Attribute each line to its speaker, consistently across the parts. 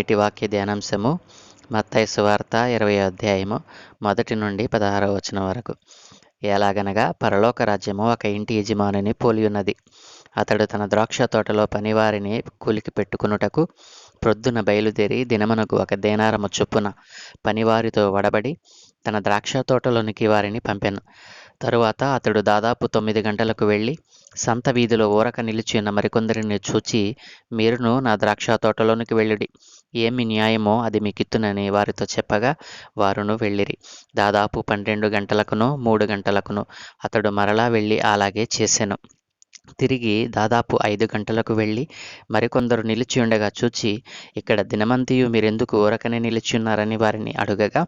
Speaker 1: నేటి వాక్య ధ్యానాంశము మత్తయి సువార్త ఇరవై అధ్యాయము మొదటి నుండి పదహారవ వచనం వరకు. ఎలాగనగా పరలోక రాజ్యము ఒక ఇంటి యజమానిని పోలి ఉన్నది. అతడు తన ద్రాక్ష తోటలో పనివారిని కూలికి పెట్టుకునుటకు ప్రొద్దున బయలుదేరి దినమునకు ఒక దేనారము చొప్పున పనివారితో వడబడి తన ద్రాక్ష తోటలోనికి వారిని పంపెను. తరువాత అతడు దాదాపు తొమ్మిది గంటలకు వెళ్ళి సంత వీధిలో ఊరక నిలిచిన మరికొందరిని చూచి మీరును నా ద్రాక్ష తోటలోనికి వెళ్ళుడి. ఏమి న్యాయమో అది మీకిత్తునని వారితో చెప్పగా వారును వెళ్ళిరి. దాదాపు పన్నెండు గంటలకును మూడు గంటలకును అతడు మరలా వెళ్ళి అలాగే చేసెను. తిరిగి దాదాపు ఐదు గంటలకు వెళ్ళి మరికొందరు నిలిచి ఉండగా చూచి ఇక్కడ దినమంతియు మీరెందుకు ఊరకనే నిలిచి ఉన్నారని వారిని అడుగగా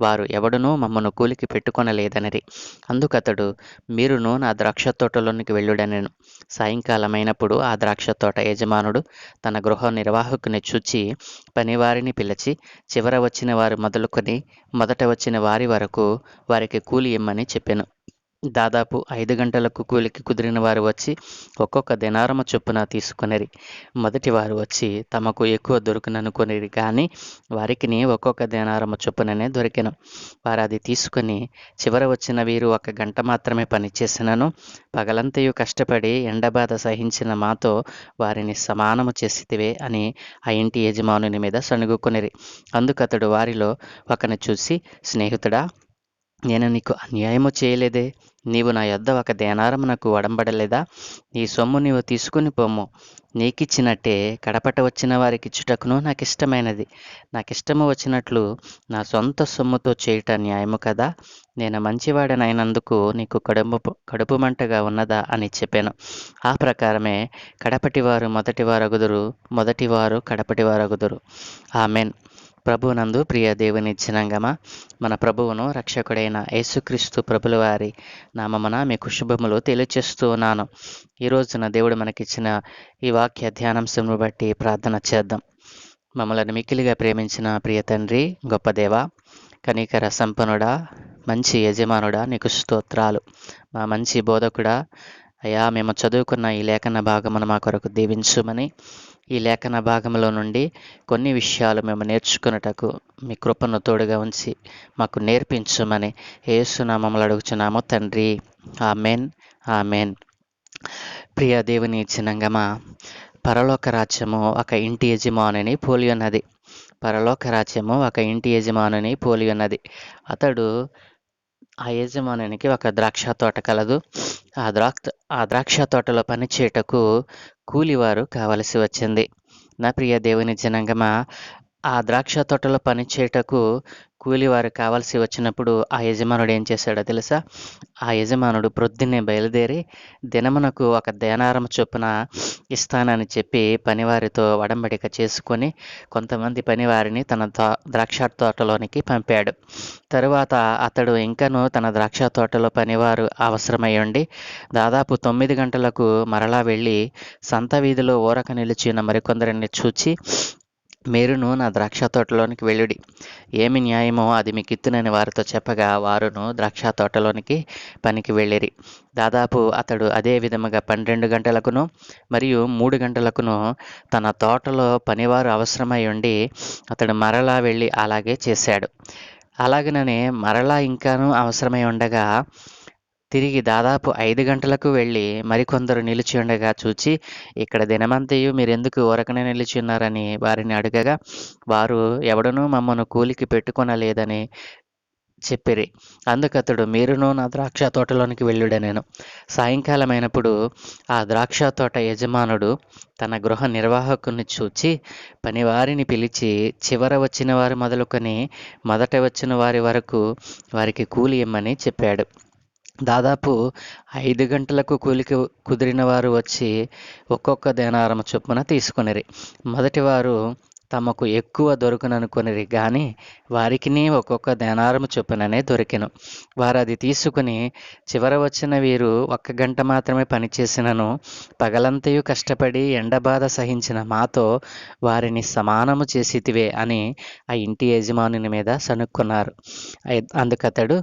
Speaker 1: వారు ఎవడునూ మమ్మను కూలికి పెట్టుకొనలేదనిరి. అందుకతడు మీరును నా ద్రాక్ష తోటలోనికి వెళ్ళుడనెను. సాయంకాలమైనప్పుడు ఆ ద్రాక్ష తోట యజమానుడు తన గృహ నిర్వాహకుని చూచి పనివారిని పిలిచి చివర వచ్చిన వారు మొదలుకొని మొదట వచ్చిన వారి వరకు వారికి కూలి ఇమ్మని చెప్పాను. దాదాపు ఐదు గంటలకు కూలికి కుదిరిన వారు వచ్చి ఒక్కొక్క దినారమ చొప్పున తీసుకునేరి. మొదటి వారు వచ్చి తమకు ఎక్కువ దొరుకుననుకొనిరి కానీ వారికి ఒక్కొక్క దినారమ చొప్పుననే దొరికెను. వారు అది తీసుకొని చివర వచ్చిన వీరు ఒక గంట మాత్రమే పనిచేసినను పగలంతయు కష్టపడి ఎండబాధ సహించిన మాతో వారిని సమానము చేసితివే అని ఆ ఇంటి యజమానుని మీద సణుగుకొనిరి. అందుకతడు వారిలో ఒకని చూసి స్నేహితుడా నేను నీకు అన్యాయము చేయలేదే. నీవు నా యొద్ద ఒక దేనారం నాకు వడంబడలేదా? నీ సొమ్ము నీవు తీసుకుని పొమ్ము నీకిచ్చినట్టే కడపట వచ్చిన వారికి ఇచ్చుటకును నాకు ఇష్టమైనది నాకు ఇష్టము వచ్చినట్లు నా సొంత సొమ్ముతో చేయుట న్యాయము కదా? నేను మంచివాడనైనందుకు నీకు కడుపు కడుపు మంటగా ఉన్నదా అని చెప్పాను. ఆ ప్రకారమే కడపటివారు మొదటివారగుదురు మొదటివారు కడపటివారగుదురు. ఆమెన్. ప్రభునందు ప్రియ దేవుని జనాంగమా మన ప్రభువును రక్షకుడైన యేసుక్రీస్తు ప్రభుల వారి నామమున మీకు శుభములు తెలియచేస్తూ ఉన్నాను. ఈ రోజున దేవుడు మనకిచ్చిన ఈ వాక్య ధ్యానాంశంను బట్టి ప్రార్థన చేద్దాం. మమ్మల్ని మిక్కిలిగా ప్రేమించిన ప్రియ తండ్రి గొప్ప దేవ కనికర సంపన్నుడా మంచి యజమానుడా నీకు స్తోత్రాలు. మా మంచి బోధకుడా అయ్యా మేము చదువుకున్న ఈ లేఖన భాగమును మా కొరకు దీవించుమని ఈ లేఖన భాగంలో నుండి కొన్ని విషయాలు మేము నేర్చుకున్నటకు మీ కృపను తోడుగా ఉంచి మాకు నేర్పించమని ఏసునామములు అడుగుచున్నాము. తండ్రి ఆమెన్ ఆమెన్. ప్రియ దేవుని చిన్నంగమా పరలోక రాజ్యము ఒక ఇంటి యజమానిని పోలి ఉన్నది. పరలోక రాజ్యము ఒక ఇంటి యజమానిని పోలి ఉన్నది. అతడు ఆ యజమానునికి ఒక ద్రాక్ష తోట కలదు. ఆ ద్రాక్ష ఆ ద్రాక్ష తోటలో పనిచేయటకు కూలివారు కావలసి వచ్చింది. నా ప్రియ దేవుని జనంగమ ఆ ద్రాక్ష తోటలో పనిచేయటకు కూలివారు కావాల్సి వచ్చినప్పుడు ఆ యజమానుడు ఏం చేశాడో తెలుసా? ఆ యజమానుడు ప్రొద్దున్నే బయలుదేరి దినమునకు ఒక దేనారం చొప్పున ఇస్తానని చెప్పి పనివారితో వడంబడిక చేసుకొని కొంతమంది పనివారిని తన ద్రాక్ష తోటలోనికి పంపాడు. తరువాత అతడు ఇంకనూ తన ద్రాక్ష తోటలో పనివారు అవసరమై ఉండి దాదాపు తొమ్మిది గంటలకు మరలా వెళ్ళి సంత వీధిలో ఊరక నిలిచిన మరికొందరిని చూచి మీరును నా ద్రాక్ష తోటలోనికి వెళ్ళుడి. ఏమి న్యాయమో అది మీకు ఇత్తునని వారితో చెప్పగా వారును ద్రాక్ష తోటలోనికి పనికి వెళ్ళిరి. దాదాపు అతడు అదే విధముగా పన్నెండు గంటలకును మరియు మూడు గంటలకును తన తోటలో పనివారు అవసరమై ఉండి అతడు మరలా వెళ్ళి అలాగే చేశాడు. అలాగననే మరలా ఇంకాను అవసరమై ఉండగా తిరిగి దాదాపు ఐదు గంటలకు వెళ్ళి మరికొందరు నిలిచి ఉండగా చూచి ఇక్కడ దినమంతయు మీరెందుకు ఊరకనే నిలిచి ఉన్నారని వారిని అడగగా వారు ఎవడనూ మమ్మను కూలికి పెట్టుకొనలేదని చెప్పిరి. అందుకతడు మీరును నా ద్రాక్ష తోటలోనికి వెళ్ళుడనేను సాయంకాలమైనప్పుడు ఆ ద్రాక్ష తోట యజమానుడు తన గృహ నిర్వాహకుని చూచి పనివారిని పిలిచి చివర వచ్చిన వారు మొదలుకొని మొదట వచ్చిన వారి వరకు వారికి కూలి ఇమ్మని చెప్పాడు. దాదాపు ఐదు గంటలకు కూలికి కుదిరిన వారు వచ్చి ఒక్కొక్క దేనారం చొప్పున తీసుకునిరి. మొదటివారు తమకు ఎక్కువ దొరుకుననుకొనిరి కానీ వారికి ఒక్కొక్క దేనారం చొప్పుననే దొరికెను. వారు అది తీసుకుని చివర వచ్చిన వీరు ఒక్క గంట మాత్రమే పనిచేసినను పగలంతయు కష్టపడి ఎండబాధ సహించిన మాతో వారిని సమానము చేసితివే అని ఆ ఇంటి యజమానుని మీద సనుక్కున్నారు అందుకతడు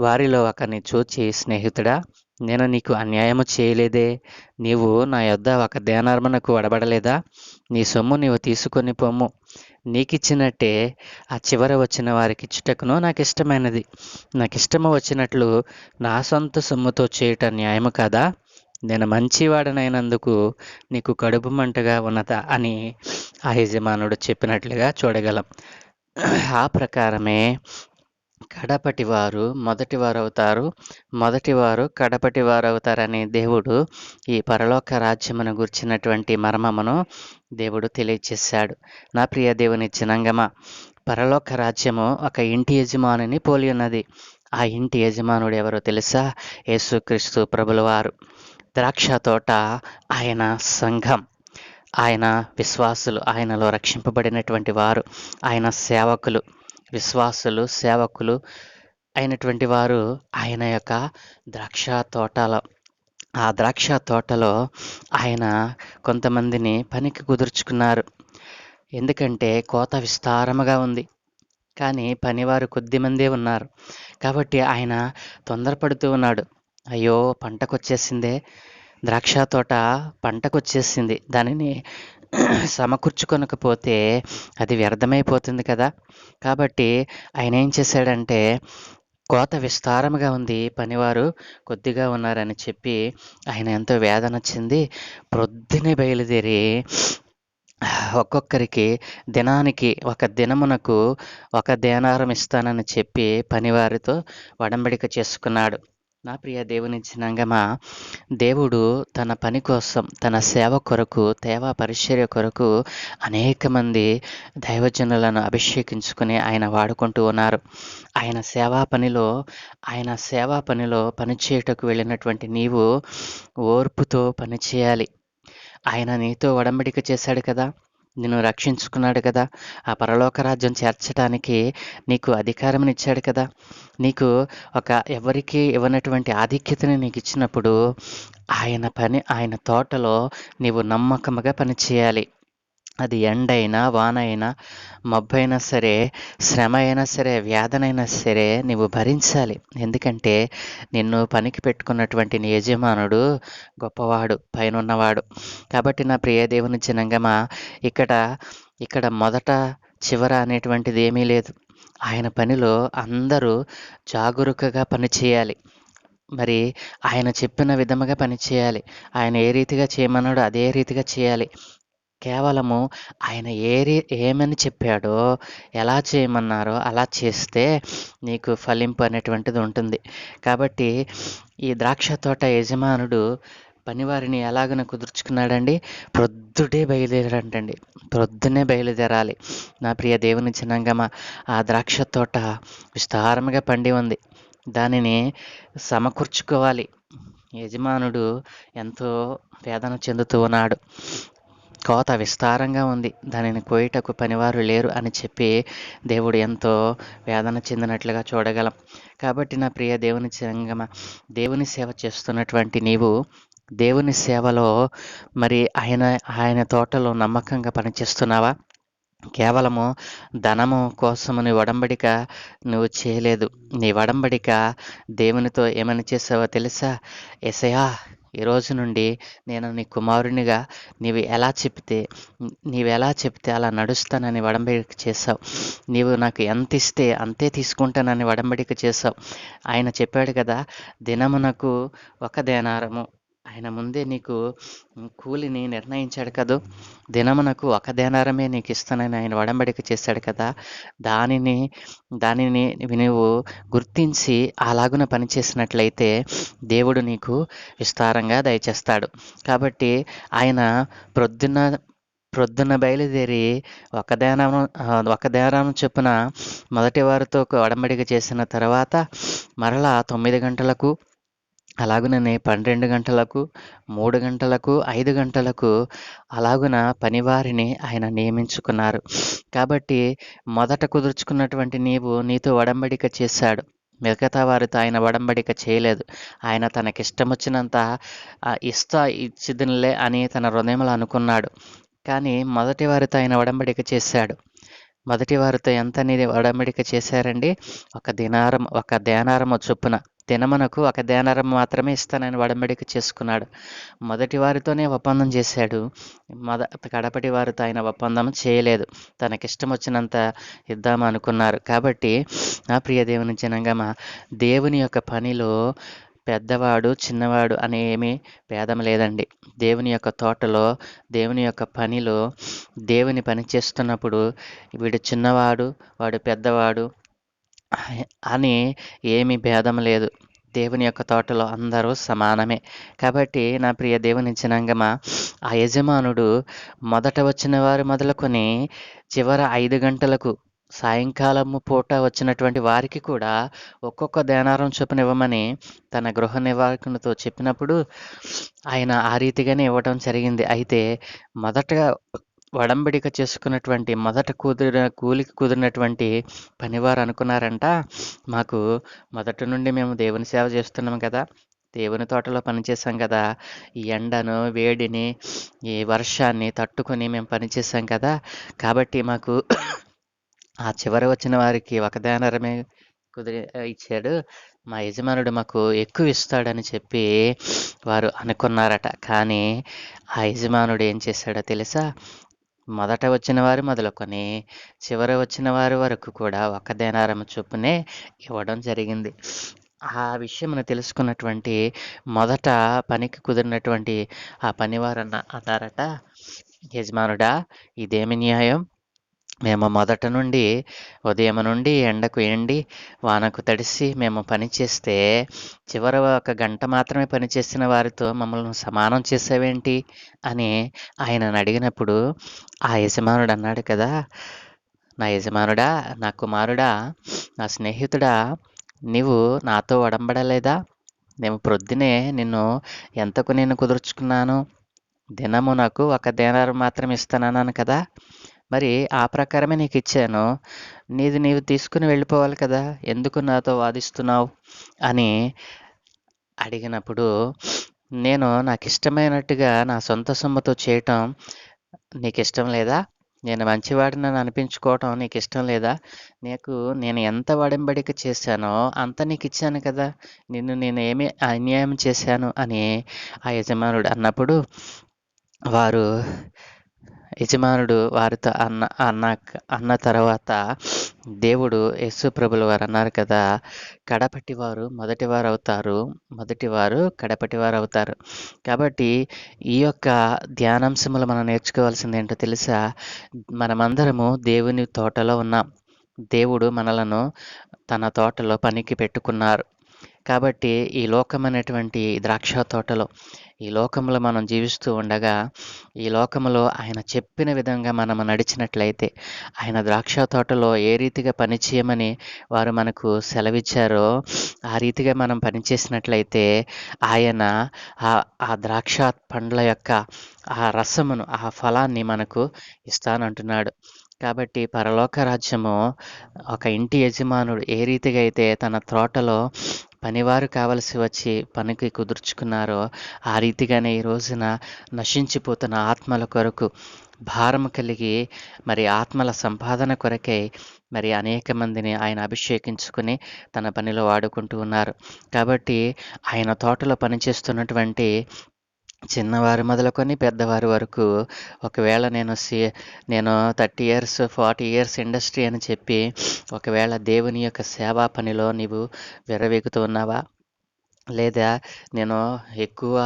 Speaker 1: వారిలో ఒకరిని చూచి స్నేహితుడా నేను నీకు అన్యాయము చేయలేదే? నీవు నా యొద్ద ఒక దేనార్మనకు వడబడలేదా? నీ సొమ్ము నీవు తీసుకొని పొమ్ము. నీకిచ్చినట్టే ఆ చివర వచ్చిన వారికి ఇచ్చుటకును నాకు ఇష్టమైనది నాకు ఇష్టము వచ్చినట్లు నా సొంత సొమ్ముతో చేయటం న్యాయము కదా? నేను మంచివాడనైనందుకు నీకు కడుపు మంటగా ఉన్నదా అని ఆ యజమానుడు చెప్పినట్లుగా చూడగలం. ఆ ప్రకారమే కడపటి వారు మొదటి వారు అవుతారు మొదటి వారు కడపటి వారు అవుతారనే దేవుడు ఈ పరలోక రాజ్యమును గుర్చినటువంటి మర్మమును దేవుడు తెలియచేశాడు. నా ప్రియ దేవుని చినంగమ పరలోక రాజ్యము ఒక ఇంటి యజమానిని పోలి ఉన్నది. ఆ ఇంటి యజమానుడు ఎవరో తెలుసా? యేసుక్రీస్తు ప్రభుల వారు ద్రాక్ష తోట ఆయన సంఘం. ఆయన విశ్వాసులు ఆయనలో రక్షింపబడినటువంటి వారు. ఆయన సేవకులు. విశ్వాసులు సేవకులు అయినటువంటి వారు ఆయన యొక్క ద్రాక్ష తోటల ఆ ద్రాక్ష తోటలో ఆయన కొంతమందిని పనికి కుదుర్చుకున్నారు. ఎందుకంటే కోత విస్తారముగా ఉంది. కానీ పనివారు కొద్దిమందే ఉన్నారు. కాబట్టి ఆయన తొందరపడుతూ ఉన్నాడు. అయ్యో పంటకొచ్చేసిందే. ద్రాక్ష తోట పంటకొచ్చేసింది. దానిని సమకూర్చుకొనకపోతే అది వ్యర్థమైపోతుంది కదా. కాబట్టి ఆయన ఏం చేశాడంటే కోత విస్తారముగా ఉంది పనివారు కొద్దిగా ఉన్నారని చెప్పి ఆయన ఎంతో వేదన వచ్చింది ప్రొద్దునే బయలుదేరి ఒక్కొక్కరికి దినానికి ఒక దినమునకు ఒక దేనారం ఇస్తానని చెప్పి పనివారితో వడంబడిక చేసుకున్నాడు. నా ప్రియ దేవుని జనాంగమా దేవుడు తన పని కోసం తన సేవ కొరకు తేవ పరిచర్య కొరకు అనేక మంది దైవజనులను అభిషేకించుకుని ఆయన వాడుకుంటూ ఉన్నారు. ఆయన సేవా పనిలో ఆయన సేవా పనిలో పనిచేయటకు వెళ్ళినటువంటి నీవు ఓర్పుతో పనిచేయాలి. ఆయన నీతో ఒడంబడిక చేశాడు కదా. నిన్ను రక్షించుకున్నాడు కదా. ఆ పరలోక రాజ్యం చేర్చడానికి నీకు అధికారం ఇచ్చాడు కదా. నీకు ఒక ఎవరికి ఇవ్వనటువంటి ఆధిక్యతని నీకు ఇచ్చినప్పుడు ఆయన పని ఆయన తోటలో నీవు నమ్మకముగా పనిచేయాలి. అది ఎండ అయినా వాన అయినా మబ్బైనా సరే శ్రమ అయినా సరే వ్యాధనైనా సరే నువ్వు భరించాలి. ఎందుకంటే నిన్ను పనికి పెట్టుకున్నటువంటి నీ యజమానుడు గొప్పవాడు పైనున్నవాడు. కాబట్టి నా ప్రియ దేవుని జనంగమా ఇక్కడ ఇక్కడ మొదట చివర అనేటువంటిది ఏమీ లేదు. ఆయన పనిలో అందరూ జాగరూకగా పనిచేయాలి. మరి ఆయన చెప్పిన విధముగా పనిచేయాలి. ఆయన ఏ రీతిగా చేయమన్నాడో అదే రీతిగా చేయాలి. కేవలము ఆయన ఏ ఏమని చెప్పాడో ఎలా చేయమన్నారో అలా చేస్తే నీకు ఫలింపు అనేటువంటిది ఉంటుంది. కాబట్టి ఈ ద్రాక్ష తోట యజమానుడు పనివారిని ఎలాగన కుదుర్చుకున్నాడండి? ప్రొద్దుటే బయలుదేరాడండి ప్రొద్దునే బయలుదేరాలి. నా ప్రియ దేవుని చిన్నంగమ ఆ ద్రాక్ష తోట విస్తారంగా పండి ఉంది. దానిని సమకూర్చుకోవాలి. యజమానుడు ఎంతో వేదన చెందుతూ ఉన్నాడు. కోత విస్తారంగా ఉంది. దానిని కోయటకు పనివారు లేరు అని చెప్పి దేవుడు ఎంతో వేదన చెందినట్లుగా చూడగలం. కాబట్టి నా ప్రియ దేవుని సంగమ దేవుని సేవ చేస్తున్నటువంటి నీవు దేవుని సేవలో మరి ఆయన ఆయన తోటలో నమ్మకంగా పనిచేస్తున్నావా? కేవలము ధనము కోసము నీ వడంబడిక నువ్వు చేయలేదు. నీ వడంబడిక దేవునితో ఏమని చేసావో తెలుసా? ఎసయా ఈ రోజు నుండి నేను నీ కుమారునిగా నీవు ఎలా చెప్తే నీవు ఎలా చెప్తే అలా నడుస్తానని వడంబడిక చేసావు నీవు నాకు ఎంత ఇస్తే అంతే తీసుకుంటానని వడంబడిక చేసావు ఆయన చెప్పాడు కదా దినమునకు ఒక దేనారము. ఆయన ముందే నీకు కూలిని నిర్ణయించాడు కదూ. దినమునకు ఒక దేనారమే నీకు ఇస్తానని ఆయన వడంబడిక చేశాడు కదా. దానిని దానిని నువ్వు గుర్తించి అలాగున పనిచేసినట్లయితే దేవుడు నీకు విస్తారంగా దయచేస్తాడు. కాబట్టి ఆయన ప్రొద్దున ప్రొద్దున బయలుదేరి ఒక ధ్యానం ఒక ధ్యానం చొప్పున మొదటి వారితో ఒడంబడిక చేసిన తర్వాత మరలా తొమ్మిది గంటలకు అలాగుననే పన్నెండు గంటలకు మూడు గంటలకు ఐదు గంటలకు అలాగున పనివారిని ఆయన నియమించుకున్నారు. కాబట్టి మొదట కుదుర్చుకున్నటువంటి నీవు నీతో వడంబడిక చేశాడు. మిగతా వారితో ఆయన వడంబడిక చేయలేదు. ఆయన తనకిష్టం వచ్చినంత ఇస్తా ఇచ్చిదినలే అని తన హృదయంలో అనుకున్నాడు. కానీ మొదటి వారితో ఆయన వడంబడిక చేశాడు. మొదటి వారితో ఎంత నీది ఒడంబడిక చేశారండి. ఒక దినారం ఒక ధ్యానారము చొప్పున దినమునకు ఒక దేనారం మాత్రమే ఇస్తానని వడంబడిక చేసుకున్నాడు. మొదటి వారితోనే ఒప్పందం చేశాడు. మొద కడపటి వారితో ఆయన ఒప్పందం చేయలేదు. తనకిష్టం వచ్చినంత ఇద్దామనుకున్నారు. కాబట్టి నా ప్రియ దేవుని జనంగమ దేవుని యొక్క పనిలో పెద్దవాడు చిన్నవాడు అనే ఏమీ భేదం లేదండి. దేవుని యొక్క తోటలో దేవుని యొక్క పనిలో దేవుని పని చేస్తున్నప్పుడు వీడు చిన్నవాడు వాడు పెద్దవాడు అని ఏమీ భేదం లేదు. దేవుని యొక్క తోటలో అందరూ సమానమే. కాబట్టి నా ప్రియ దేవుని జనాంగమ ఆ యజమానుడు మొదట వచ్చిన వారు మొదలుకొని చివర ఐదు గంటలకు సాయంకాలము పూట వచ్చినటువంటి వారికి కూడా ఒక్కొక్క దేనారం చొప్పున ఇవ్వమని తన గృహ నివారకునితో చెప్పినప్పుడు ఆయన ఆ రీతిగానే ఇవ్వడం జరిగింది. అయితే మొదటగా వడంబడిక చేసుకున్నటువంటి మొదట కుదిరిన కూలికి కుదిరినటువంటి పనివారు అనుకున్నారంట. మాకు మొదటి నుండి మేము దేవుని సేవ చేస్తున్నాం కదా దేవుని తోటలో పనిచేసాం కదా ఈ ఎండను వేడిని ఈ వర్షాన్ని తట్టుకొని మేము పనిచేసాం కదా. కాబట్టి మాకు ఆ చివర వచ్చిన వారికి ఒక దేనరమే కుదిరి ఇచ్చాడు. మా యజమానుడు మాకు ఎక్కువ ఇస్తాడని చెప్పి వారు అనుకున్నారట. కానీ ఆ యజమానుడు ఏం చేశాడో తెలుసా? మొదట వచ్చిన వారు మొదలుకొని చివరి వచ్చిన వారి వరకు కూడా ఒక దేనారం చొప్పునే ఇవ్వడం జరిగింది. ఆ విషయం తెలుసుకున్నటువంటి మొదట పనికి కుదిరినటువంటి ఆ పనివారు అన్న అన్నారట యజమానుడా ఇదేమి న్యాయం? మేము మొదట నుండి ఉదయం నుండి ఎండకు ఎండి వానకు తడిసి మేము పనిచేస్తే చివర ఒక గంట మాత్రమే పనిచేసిన వారితో మమ్మల్ని సమానం చేసావేంటి అని ఆయనను అడిగినప్పుడు ఆ యజమానుడు అన్నాడు కదా నా యజమానుడా నా కుమారుడా నా స్నేహితుడా నీవు నాతో వడంబడలేదా నేను ప్రొద్దునే నిన్ను ఎంతకు నేను కుదుర్చుకున్నాను? దినము నాకు ఒక దేనారు మాత్రం ఇస్తానన్నాను కదా మరి ఆ ప్రకారమే నీకు ఇచ్చాను. నీది నీవు తీసుకుని వెళ్ళిపోవాలి కదా ఎందుకు నాతో వాదిస్తున్నావు? అని అడిగినప్పుడు నేను నాకు ఇష్టమైనట్టుగా నా సొంత సొమ్ముతో చేయటం నీకు ఇష్టం లేదా? నేను మంచివాడిని అనిపించుకోవటం నీకు ఇష్టం లేదా? నీకు నేను ఎంత వడంబడిక చేశానో అంత నీకు ఇచ్చాను కదా. నిన్ను నేను ఏమి అన్యాయం చేశాను అని ఆ యజమానుడు అన్నప్పుడు వారు యజమానుడు వారితో అన్న అన్న అన్న తర్వాత దేవుడు యేసు ప్రభులు వారు అన్నారు కదా కడపటి వారు మొదటి వారు అవుతారు మొదటి వారు కడపటి వారు అవుతారు కాబట్టి ఈ యొక్క ధ్యానాంశములు మనం నేర్చుకోవాల్సింది ఏంటో తెలుసా? మనమందరము దేవుని తోటలో ఉన్నాం. దేవుడు మనలను తన తోటలో పనికి పెట్టుకున్నారు. కాబట్టి ఈ లోకం అనేటువంటి ద్రాక్ష తోటలో ఈ లోకంలో మనం జీవిస్తూ ఉండగా ఈ లోకంలో ఆయన చెప్పిన విధంగా మనం నడిచినట్లయితే ఆయన ద్రాక్ష తోటలో ఏ రీతిగా పని చేయమని వారు మనకు సెలవిచ్చారో ఆ రీతిగా మనం పనిచేసినట్లయితే ఆయన ఆ ఆ ద్రాక్ష పండ్ల యొక్క ఆ రసమును ఆ ఫలాన్ని మనకు ఇస్తానంటున్నాడు. కాబట్టి పరలోక రాజ్యము ఒక ఇంటి యజమానుడు ఏ రీతిగా అయితే తన తోటలో పనివారు కావలసి వచ్చి పనికి కుదుర్చుకున్నారో ఆ రీతిగానే ఈ రోజున నశించిపోతున్న ఆత్మల కొరకు భారం కలిగి మరి ఆత్మల సంపాదన కొరకై మరి అనేక మందిని ఆయన అభిషేకించుకుని తన పనిలో వాడుకుంటూ ఉన్నారు. కాబట్టి ఆయన తోటలో పనిచేస్తున్నటువంటి చిన్నవారు మొదలుకొని పెద్దవారి వరకు ఒకవేళ నేను సి నేను thirty years forty years industry అని చెప్పి ఒకవేళ దేవుని యొక్క సేవా పనిలో నీవు విరవేగుతూ ఉన్నావా? లేదా నేను ఎక్కువ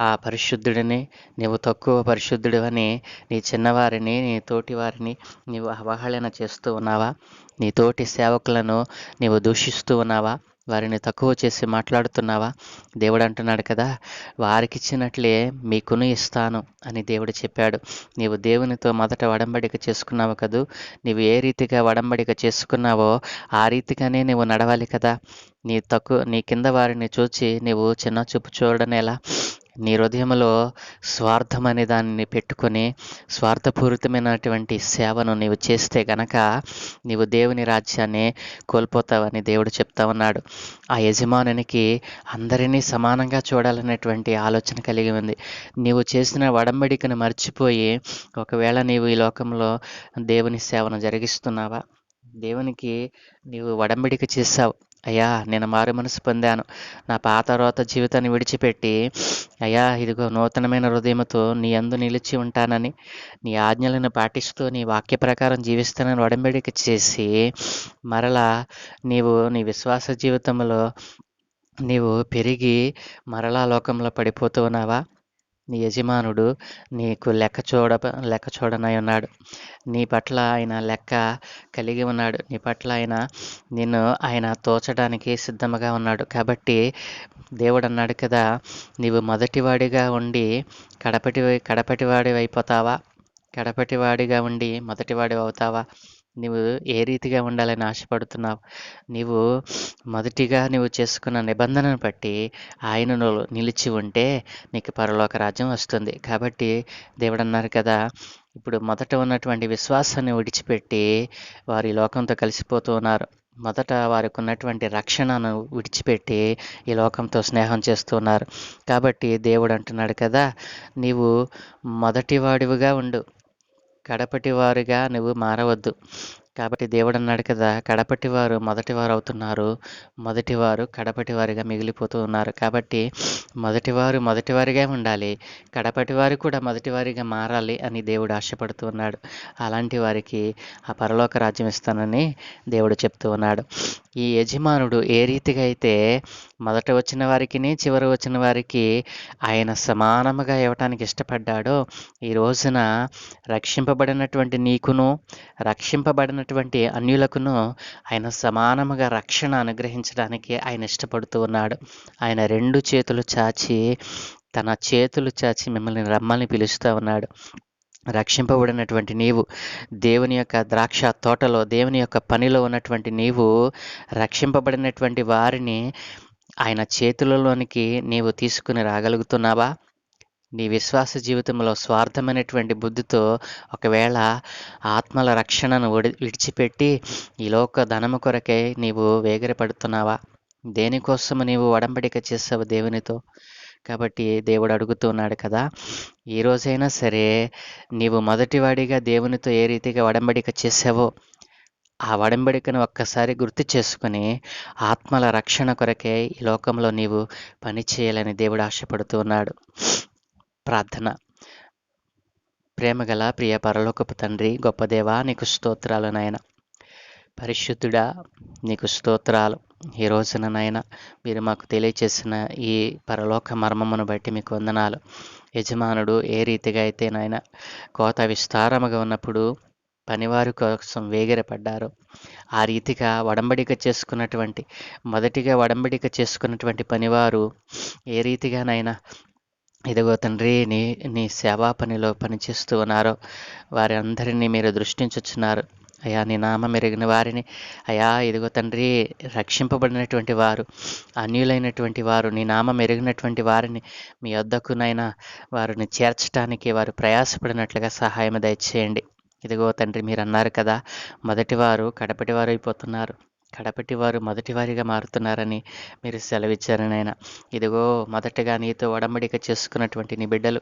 Speaker 1: ఆ పరిశుద్ధుడిని నీవు తక్కువ పరిశుద్ధుడు అని నీ చిన్నవారిని నీ తోటి వారిని నీవు అవహేళన చేస్తూ ఉన్నావా? నీ తోటి సేవకులను నీవు దూషిస్తూ ఉన్నావా? వారిని తక్కువ చేసి మాట్లాడుతున్నావా? దేవుడు అంటున్నాడు కదా వారికి ఇచ్చినట్లే మీకును ఇస్తాను అని దేవుడు చెప్పాడు. నీవు దేవునితో మొదట వడంబడిక చేసుకున్నావు కదూ? నీవు ఏ రీతిగా వడంబడిక చేసుకున్నావో ఆ రీతిగానే నువ్వు నడవాలి కదా. నీ తక్కువ నీ కింద వారిని చూచి నీవు చిన్న చూపు చూడడం ఎలా నీ హృదయంలో స్వార్థం అనే దానిని పెట్టుకొని స్వార్థపూరితమైనటువంటి సేవను నీవు చేస్తే గనక నీవు దేవుని రాజ్యాన్ని కోల్పోతావని దేవుడు చెప్తా ఉన్నాడు. ఆ యజమానునికి అందరినీ సమానంగా చూడాలనేటువంటి ఆలోచన కలిగి ఉంది. నీవు చేసిన వడంబడికను మర్చిపోయి ఒకవేళ నీవు ఈ లోకంలో దేవుని సేవను జరిగిస్తున్నావా? దేవునికి నీవు వడంబడిక చేసావు అయ్యా నేను మారు మనసు పొందాను. నా పాత రోత జీవితాన్ని విడిచిపెట్టి అయ్యా ఇదిగో నూతనమైన హృదయముతో నీ అందు నిలిచి ఉంటానని నీ ఆజ్ఞలను పాటిస్తూ నీ వాక్య ప్రకారం జీవిస్తానని ఒడంబడిక చేసి మరలా నీవు నీ విశ్వాస జీవితంలో నీవు పెరిగి మరలా లోకంలో పడిపోతూ ఉన్నావా? నీ యజమానుడు నీకు లెక్క చూడ లెక్క చూడనై ఉన్నాడు. నీ పట్ల ఆయన లెక్క కలిగి ఉన్నాడు. నీ పట్ల ఆయన నిన్ను ఆయన తోచడానికి సిద్ధముగా ఉన్నాడు. కాబట్టి దేవుడు అన్నాడు కదా నీవు మొదటివాడిగా ఉండి కడపటి కడపటివాడి అయిపోతావా కడపటివాడిగా ఉండి మొదటివాడి అవుతావా నీవు ఏ రీతిగా ఉండాలని ఆశపడుతున్నావు? నీవు మొదటిగా నువ్వు చేసుకున్న నిబంధనను బట్టి ఆయనను నిలిచి ఉంటే నీకు పరలోక రాజ్యం వస్తుంది. కాబట్టి దేవుడు అన్నారు కదా ఇప్పుడు మొదట ఉన్నటువంటి విశ్వాసాన్ని విడిచిపెట్టి వారి లోకంతో కలిసిపోతూ ఉన్నారు. మొదట వారికి ఉన్నటువంటి రక్షణను విడిచిపెట్టి ఈ లోకంతో స్నేహం చేస్తున్నారు కాబట్టి దేవుడు అంటున్నాడు కదా నీవు మొదటివాడివిగా ఉండు. కడపటి వారిగా నువ్వు మారవద్దు. కాబట్టి దేవుడు అన్నాడు కదా కడపటి వారు మొదటివారు అవుతున్నారు మొదటివారు కడపటి వారిగా మిగిలిపోతూ ఉన్నారు. కాబట్టి మొదటివారు మొదటివారిగా ఉండాలి. కడపటి వారు కూడా మొదటివారిగా మారాలి అని దేవుడు ఆశపడుతూ ఉన్నాడు. అలాంటి వారికి ఆ పరలోక రాజ్యం ఇస్తానని దేవుడు చెప్తూ ఉన్నాడు. ఈ యజమానుడు ఏ రీతిగా అయితే మొదట వచ్చిన వారికి చివరి వచ్చిన వారికి ఆయన సమానముగా ఇవ్వటానికి ఇష్టపడ్డాడో ఈ రోజున రక్షింపబడినటువంటి నీకును రక్షింపబడిన ఉన్నటువంటి అన్యులకును ఆయన సమానముగా రక్షణ అనుగ్రహించడానికి ఆయన ఇష్టపడుతూ ఉన్నాడు. ఆయన రెండు చేతులు చాచి తన చేతులు చాచి మిమ్మల్ని రమ్మని పిలుస్తూ ఉన్నాడు. రక్షింపబడినటువంటి నీవు దేవుని యొక్క ద్రాక్ష తోటలో దేవుని యొక్క పనిలో ఉన్నటువంటి నీవు రక్షింపబడినటువంటి వారిని ఆయన చేతులలోనికి నీవు తీసుకుని రాగలుగుతున్నావా? నీ విశ్వాస జీవితంలో స్వార్థమైనటువంటి బుద్ధితో ఒకవేళ ఆత్మల రక్షణను విడిచిపెట్టి ఈ లోక ధనము కొరకై నీవు వేగిరపడుతున్నావా? దేనికోసం నీవు ఒడంబడిక చేసావు దేవునితో? కాబట్టి దేవుడు అడుగుతున్నాడు కదా ఈ రోజైనా సరే నీవు మొదటివాడిగా దేవునితో ఏ రీతిగా ఒడంబడిక చేసావో ఆ వడంబడికను ఒక్కసారి గుర్తు చేసుకుని ఆత్మల రక్షణ కొరకే ఈ లోకంలో నీవు పని చేయాలని దేవుడు ఆశపడుతూ ఉన్నాడు. ప్రార్థన. ప్రేమగల ప్రియ పరలోకపు తండ్రి గొప్ప దేవా నీకు స్తోత్రాలు నాయన. పరిశుద్ధుడా నీకు స్తోత్రాలు. ఈ రోజున నాయన మీరు మాకు తెలియచేసిన ఈ పరలోక మర్మమును బట్టి మీకు వందనాలు. యజమానుడు ఏ రీతిగా అయితే నాయన కోత విస్తారముగా ఉన్నప్పుడు పనివారి కోసం వేగిరపడ్డారు ఆ రీతిగా వడంబడిక చేసుకున్నటువంటి మొదటిగా వడంబడిక చేసుకున్నటువంటి పనివారు ఏ రీతిగానైనా ఇదిగో తండ్రి నీ నీ సేవా పనిలో పనిచేస్తూ ఉన్నారో. వారి అందరినీ మీరు దృష్టించుచున్నారు. అయా నీ నామం ఎరిగిన వారిని. అయా ఇదిగో తండ్రి రక్షింపబడినటువంటి వారు అన్యులైనటువంటి వారు నీ నామం ఎరిగినటువంటి వారిని మీ వద్దకునైనా వారిని చేర్చడానికి వారు ప్రయాసపడినట్లుగా సహాయం దయచేయండి. ఇదిగో తండ్రి మీరు అన్నారు కదా మొదటివారు కడపటివారు అయిపోతున్నారు. కడపటి వారు మొదటివారిగా మారుతున్నారని మీరు సెలవిచ్చారు నాయన. ఇదిగో మొదటగా నీతో ఒడంబడిక చేసుకున్నటువంటి నీ బిడ్డలు.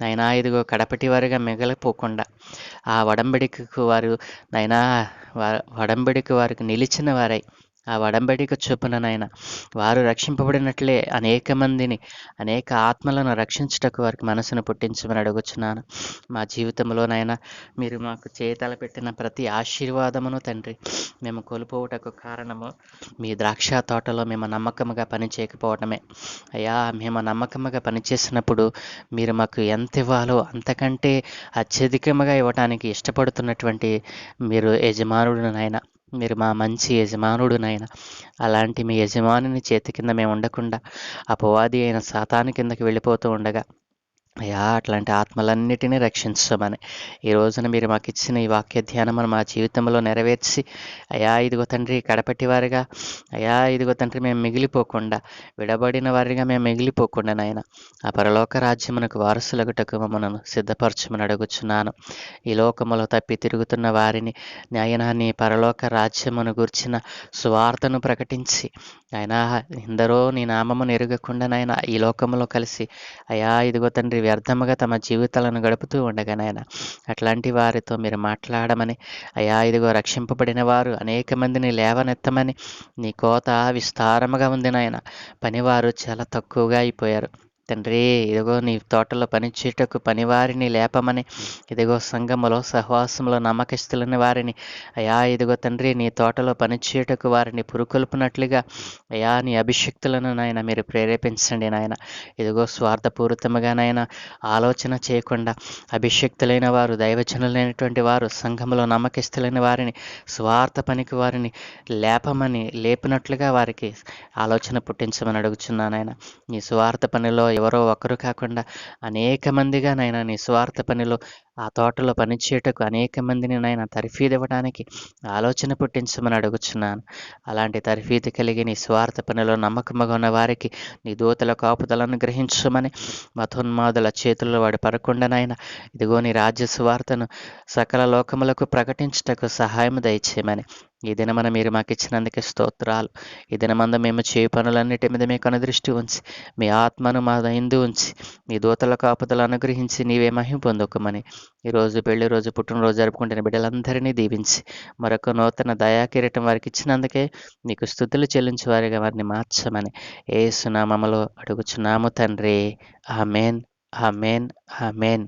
Speaker 1: నైనా ఇదిగో కడపటి వారిగా మిగలిపోకుండా ఆ ఒడంబడికకు వారు నైనా వడంబడికి వారికి నిలిచిన వారై ఆ వడంబడిక చొప్పున నాయన వారు రక్షింపబడినట్లే అనేక మందిని అనేక ఆత్మలను రక్షించుటకు వారికి మనసును పుట్టించమని అడుగుచున్నాను. మా జీవితంలోనైనా మీరు మాకు చేతల పెట్టిన ప్రతి ఆశీర్వాదమును తండ్రి మేము కోల్పోవుటకు కారణము మీ ద్రాక్ష తోటలో మేము నమ్మకముగా పనిచేయకపోవటమే. అయ్యా మేము నమ్మకముగా పనిచేసినప్పుడు మీరు మాకు ఎంత ఇవ్వాలో అంతకంటే అత్యధికముగా ఇవ్వటానికి ఇష్టపడుతున్నటువంటి మీరు యజమానుడు నాయన మీరు మా మంచి యజమానుడు నాయన. అలాంటి మీ యజమానుని చేతి కింద మేము ఉండకుండా అపవాది అయిన సాతాను కిందకి వెళ్ళిపోతూ ఉండగా అయ్యా అట్లాంటి ఆత్మలన్నిటినీ రక్షించమని. ఈ రోజున మీరు మాకు ఇచ్చిన ఈ వాక్య ధ్యానమును మా జీవితంలో నెరవేర్చి అయా ఇదిగో తండ్రి కడపటి వారిగా అయా ఇదిగో తండ్రి మేము మిగిలిపోకుండా విడబడిన వారిగా మేము మిగిలిపోకుండా నాయన ఆ పరలోక రాజ్యమునకు వారసులగుటకు మమ్మల్ని సిద్ధపరచమని అడుగుచున్నాను. ఈ లోకములో తప్పి తిరుగుతున్న వారిని నాయన నీ పరలోక రాజ్యమును గుర్చిన సువార్తను ప్రకటించి ఆయన ఎందరో నీ నామమును ఎరగకుండా నాయన ఈ లోకములో కలిసి అయా ఇదిగో తండ్రి వ్యర్థముగా తమ జీవితాలను గడుపుతూ ఉండగా నాయన అట్లాంటి వారితో మీరు మాట్లాడమని అయా ఇదిగో రక్షింపబడిన వారు అనేక మందిని లేవనెత్తమని నీ కోత విస్తారముగా ఉంది నాయన. పనివారు చాలా తక్కువగా అయిపోయారు. తండ్రి ఇదిగో నీ తోటలో పనిచేటకు పనివారిని లేపమని ఇదిగో సంఘములో సహవాసంలో నమ్మకస్తులని వారిని అయా ఇదిగో తండ్రి నీ తోటలో పనిచేయటకు వారిని పురుకొల్పునట్లుగా అయా నీ అభిషక్తులను నాయన మీరు ప్రేరేపించండి నాయన. ఇదిగో స్వార్థపూరితముగా నాయన ఆలోచన చేయకుండా అభిషక్తులైన వారు దైవజనులైనటువంటి వారు సంఘములో నమ్మకస్తులైన వారిని స్వార్థ పనికి వారిని లేపమని లేపినట్లుగా వారికి ఆలోచన పుట్టించమని అడుగుచున్నానైనా నీ స్వార్థ పనిలో ఎవరో ఒకరు కాకుండా అనేక మందిగా నైనా నీ స్వార్థ పనిలో ఆ తోటలో పనిచేయటకు అనేక మందిని నైనా తర్ఫీదివ్వడానికి ఆలోచన పుట్టించమని అడుగుచున్నాను. అలాంటి తర్ఫీదు కలిగి నీ స్వార్థ పనిలో నమ్మకముగా ఉన్న వారికి నీ దూతల కాపుదలను గ్రహించమని మతోన్మాదుల చేతుల్లో వాడి పడకుండానైనా ఇదిగో నీ రాజ్య సువార్తను సకల లోకములకు ప్రకటించుటకు సహాయం దయచేయమని ఈ దినమన మీరు మాకు ఇచ్చినందుకు స్తోత్రాలు. ఈ దినమందు మేము చేయ పనులన్నిటి మీద మీకు కనుదృష్టి ఉంచి మీ ఆత్మను మా దయందు ఉంచి మీ దూతల కాపుదలు అనుగ్రహించి నీవే మహిం పొందుకోమని ఈరోజు పెళ్ళి రోజు పుట్టినరోజు జరుపుకుంటున్న బిడ్డలందరినీ దీవించి మరొక నూతన దయాకిరీటం వారికి ఇచ్చినందుకే నీకు స్థుతులు చెల్లించి వారిగా వారిని మార్చమని. ఏ సునామములో అడుగుచున్నాము తండ్రి. Amen amen amen.